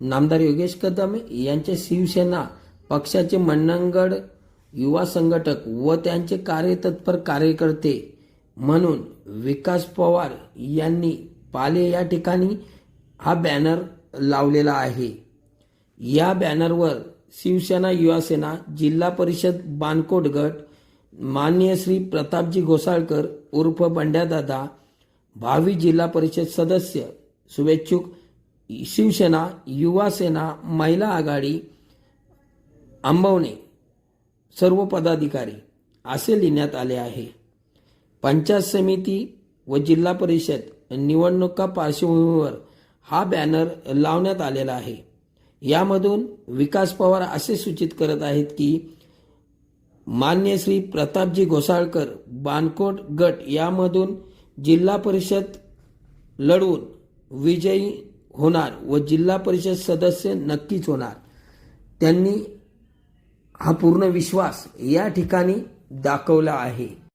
नामदार योगेश कदम यांचे शिवसेना पक्षाचे मंडणगड युवा संघटक व त्यांचे कार्यतत्पर कार्यकर्ते म्हणून विकास पवार यांनी पाले या ठिकाणी हा बॅनर लावलेला आहे. या बॅनरवर शिवसेना युवासेना जिल्हा परिषद बानकोट गट माननीय श्री प्रतापजी घोसाळकर उर्फ बंड्यादादा भावी जिल्हा परिषद सदस्य शुभेच्छुक शिवसेना युवासेना महिला आघाडी आंबवणे सर्व पदाधिकारी असे लिहिण्यात आले आहे. पंचायत समिती व जिल्हा परिषद निवडणुका पार्श्वभूमीवर हा बॅनर लावण्यात आलेला आहे. यामधून विकास पवार असे सूचित करत आहेत की मान्य श्री प्रतापजी घोसाळकर बानकोट गट यामधून जिल्हा परिषद लढवून विजयी होणार व जिल्हा परिषद सदस्य नक्कीच होणार. त्यांनी हा पूर्ण विश्वास या ठिकाणी दाखवला आहे.